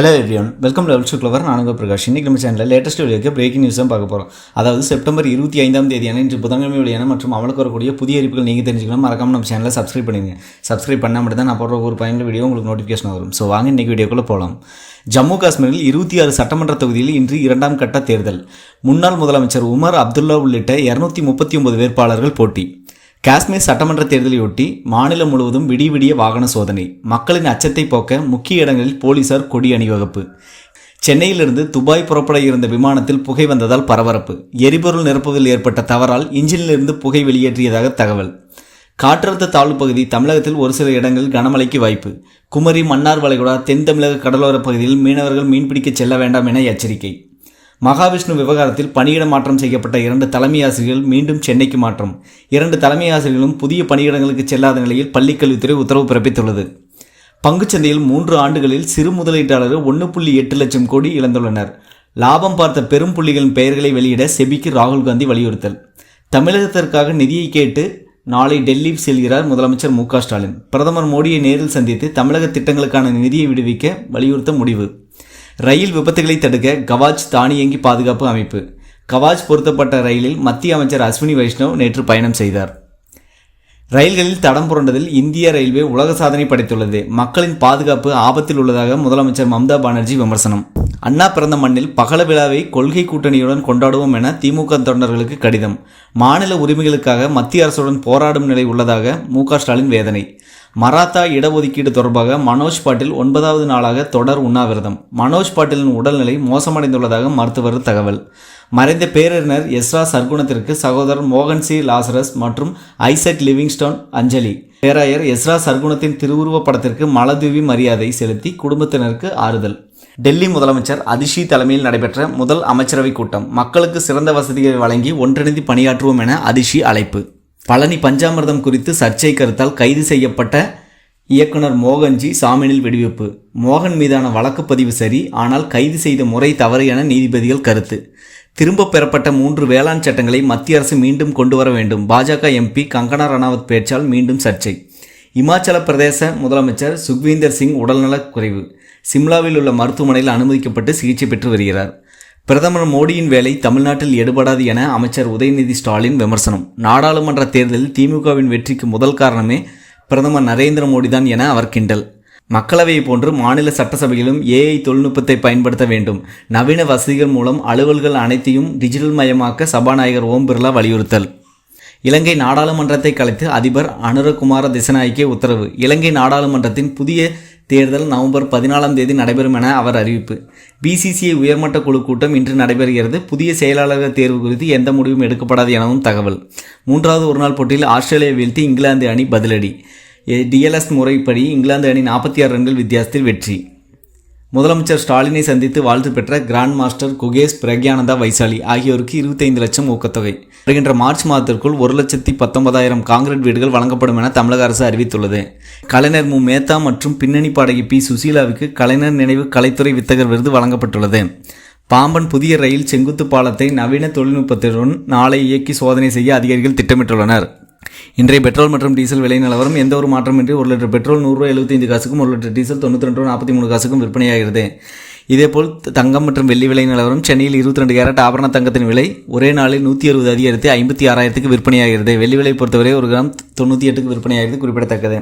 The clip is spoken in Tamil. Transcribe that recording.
Hello everyone welcome level shoe clever நானுங்க பிரகாஷ். இன்னைக்கு நம்ம சேனலில் லேட்டஸ்ட் வீடியோக்கு பிரேக்கிங் நியூஸ் தான் பார்க்க போகிறோம் அதாவது செப்டம்பர் இருபத்தி ஐந்தாம் தேதியான இன்று புதன்கிழமை வெளியான மற்றும் அவளுக்கு வரக்கூடிய புதிய அறிவிப்புகள் நீங்கள் தெரிஞ்சுக்கணும் மறக்காமல் நம்ம சேனலை சப்ஸ்கிரைப் பண்ணுங்க சப்ஸ்கிரைப் பண்ணால் மட்டும் தான் நான் போடுற ஒரு பயனுள்ள வீடியோ உங்களுக்கு நோட்டிஃபிகேஷன் வரும். ஸோ வாங்க இன்றைக்கி வீடியோக்குள்ளே போகலாம் ஜம்மு காஷ்மீரில் இருபத்தி ஆறு சட்டமன்ற தொகுதியில் இன்று இரண்டாம் கட்ட தேர்தல். முன்னாள் முதலமைச்சர் உமர் அப்துல்லா உள்ளிட்ட இரநூத்தி முப்பத்தி ஒன்பது வேட்பாளர்கள் போட்டி. காஷ்மீர் சட்டமன்ற தேர்தலையொட்டி மாநிலம் முழுவதும் விடிய விடிய வாகன சோதனை. மக்களின் அச்சத்தை போக்க முக்கிய இடங்களில் போலீசார் கொடி அணிவகுப்பு. சென்னையிலிருந்து துபாய் புறப்பட இருந்த விமானத்தில் புகை வந்ததால் பரபரப்பு. எரிபொருள் நிரப்புவதில் ஏற்பட்ட தவறால் இன்ஜினிலிருந்து புகை வெளியேற்றியதாக தகவல். காற்றழுத்த தாழ்வு பகுதி தமிழகத்தில் ஒரு சில இடங்களில் கனமழைக்கு வாய்ப்பு. குமரி மன்னார் வளைகுடா தென் தமிழக கடலோரப் பகுதியில் மீனவர்கள் மீன்பிடிக்க செல்ல வேண்டாம் என எச்சரிக்கை. மகாவிஷ்ணு விவகாரத்தில் பணியிட மாற்றம் செய்யப்பட்ட இரண்டு தலைமை ஆசிரியர்கள் மீண்டும் சென்னைக்கு மாற்றம். இரண்டு தலைமை ஆசிரியர்களும் புதிய பணியிடங்களுக்கு செல்லாத நிலையில் பள்ளிக்கல்வித்துறை உத்தரவு பிறப்பித்துள்ளது. பங்குச்சந்தையில் மூன்று ஆண்டுகளில் சிறு முதலீட்டாளர்கள் ஒன்று புள்ளி எட்டு லட்சம் கோடி இழந்துள்ளனர். லாபம் பார்த்த பெரும் புள்ளிகளின் பெயர்களை வெளியிட செபிக்கு ராகுல் காந்தி வலியுறுத்தல். தமிழகத்திற்காக நிதியை கேட்டு நாளை டெல்லி செல்கிறார் முதலமைச்சர் மு ஸ்டாலின். பிரதமர் மோடியை நேரில் சந்தித்து தமிழக திட்டங்களுக்கான நிதியை விடுவிக்க வலியுறுத்த முடிவு. ரயில் விபத்துகளை தடுக்க கவாஜ் தானியங்கி பாதுகாப்பு அமைப்பு. கவாஜ் பொருத்தப்பட்ட ரயிலில் மத்திய அமைச்சர் அஸ்வினி வைஷ்ணவ் நேற்று பயணம் செய்தார். ரயில்களில் தடம் புரண்டதில் இந்திய ரயில்வே உலக சாதனை படைத்துள்ளது. மக்களின் பாதுகாப்பு ஆபத்தில் உள்ளதாக முதலமைச்சர் மம்தா பானர்ஜி விமர்சனம். அண்ணா பிறந்த மண்ணில் பகல விழாவை கொள்கை கூட்டணியுடன் கொண்டாடுவோம் என திமுக தொண்டர்களுக்கு கடிதம். மாநில உரிமைகளுக்காக மத்திய அரசுடன் போராடும் நிலை உள்ளதாக மு ஸ்டாலின் வேதனை. மராத்தா இடஒதுக்கீடு தொடர்பாக மனோஜ் பாட்டில் ஒன்பதாவது நாளாக தொடர் உண்ணாவிரதம். மனோஜ் பாட்டிலின் உடல்நிலை மோசமடைந்துள்ளதாக மருத்துவர் தகவல். மறைந்த பேரறிஞர் எஸ்ரா சர்க்குணத்திற்கு சகோதரர் மோகன் சி. லாசரஸ் மற்றும் ஐசக் லிவிங்ஸ்டோன் அஞ்சலி. பேராயர் எஸ்ரா சர்க்குணத்தின் திருவுருவப் படத்திற்கு மலதூவி மரியாதை செலுத்தி குடும்பத்தினருக்கு ஆறுதல். டெல்லி முதலமைச்சர் அதிஷி தலைமையில் நடைபெற்ற முதல் அமைச்சரவைக் கூட்டம். மக்களுக்கு சிறந்த வசதிகளை வழங்கி ஒன்றிணைந்து பணியாற்றுவோம் என அதிஷி அழைப்பு. பழனி பஞ்சாமிர்தம் குறித்து சர்ச்சை கருத்தால் கைது செய்யப்பட்ட இயக்குனர் மோகன்ஜி சாமீனில் விடுவிப்பு. மோகன் மீதான வழக்கு பதிவு சரி ஆனால் கைது செய்த முறை தவறு என நீதிபதிகள் கருத்து. திரும்பப் பெறப்பட்ட மூன்று வேளாண் சட்டங்களை மத்திய அரசு மீண்டும் கொண்டு வர வேண்டும். பாஜக எம்பி கங்கனா ரணாவத் பேச்சால் மீண்டும் சர்ச்சை. இமாச்சல பிரதேச முதலமைச்சர் சுக்வீந்தர் சிங் உடல்நலக் குறைவு. சிம்லாவில் உள்ள மருத்துவமனையில் அனுமதிக்கப்பட்டு சிகிச்சை பெற்று வருகிறார். பிரதமர் மோடியின் வேலை தமிழ்நாட்டில் எடுபடாது என அமைச்சர் உதயநிதி ஸ்டாலின் விமர்சனம். நாடாளுமன்ற தேர்தலில் திமுகவின் வெற்றிக்கு முதல் காரணமே பிரதமர் நரேந்திர மோடிதான் என அவர் கிண்டல். மக்களவையை போன்று மாநில சட்டசபையிலும் ஏஐ தொழில்நுட்பத்தை பயன்படுத்த வேண்டும். நவீன வசதிகள் மூலம் அலுவல்கள் அனைத்தையும் டிஜிட்டல் மயமாக்க சபாநாயகர் ஓம் பிர்லா வலியுறுத்தல். இலங்கை நாடாளுமன்றத்தை கலைத்து அதிபர் அனுரகுமார திசநாயக்கே உத்தரவு. இலங்கை நாடாளுமன்றத்தின் புதிய தேர்தல் நவம்பர் பதினாலாம் தேதி நடைபெறும் என அவர் அறிவிப்பு. பிசிசிஐ உயர்மட்ட குழு கூட்டம் இன்று நடைபெறுகிறது. புதிய செயலாளர் தேர்வு குறித்து எந்த முடிவும் எடுக்கப்படாது எனவும் தகவல். மூன்றாவது ஒருநாள் போட்டியில் ஆஸ்திரேலியா வீழ்த்தி இங்கிலாந்து அணி பதிலடி. டிஎல்எஸ் முறைப்படி இங்கிலாந்து அணி நாற்பத்தி ஆறு ரன்கள் வித்தியாசத்தில் வெற்றி. முதலமைச்சர் ஸ்டாலினை சந்தித்து வாழ்த்து பெற்ற கிராண்ட் மாஸ்டர் குகேஷ் பிரக்யானந்தா வைசாலி ஆகியோருக்கு இருபத்தைந்து லட்சம் ஊக்கத்தொகை. வருகின்ற மார்ச் மாதத்திற்குள் ஒரு லட்சத்தி பத்தொன்பதாயிரம் காங்கிரீட் வீடுகள் வழங்கப்படும் என தமிழக அரசு அறிவித்துள்ளது. கலைஞர் மு. மேத்தா மற்றும் பின்னணி பாடகி பி. சுசீலாவுக்கு கலைஞர் நினைவு கலைத்துறை வித்தகர் விருது வழங்கப்பட்டுள்ளது. பாம்பன் புதிய ரயில் செங்குத்து பாலத்தை நவீன தொழில்நுட்பத்துடன் நாளை இயக்கி சோதனை செய்ய அதிகாரிகள் திட்டமிட்டுள்ளனர். இன்றைய பெட்ரோல் மற்றும் டீசல் விலை நிலவரம் எந்த ஒரு மாற்றமின்றி ஒரு லிட்டர் பெட்ரோல் நூறுரூவா எழுபத்தைந்து காசுக்கும் ஒரு லிட்டர் டீசல் தொண்ணூற்றி ரெண்டு ரூபா நாற்பத்தி மூணு காசுக்கும் விற்பனையாகிறது. இதேபோல் தங்கம் மற்றும் வெள்ளி விலை நிலவரம் சென்னையில் இருபத்தி ரெண்டு கேரட் ஆபரண தங்கத்தின் விலை ஒரே நாளில் நூற்றி அறுபது அதிகரித்து ஐம்பத்தி ஆறாயிரத்துக்கு விற்பனையாகிறது. வெள்ளி விலை பொறுத்தவரை ஒரு கிராம் தொண்ணூற்றி எட்டுக்கு விற்பனையாகிறது குறிப்பிடத்தக்கது.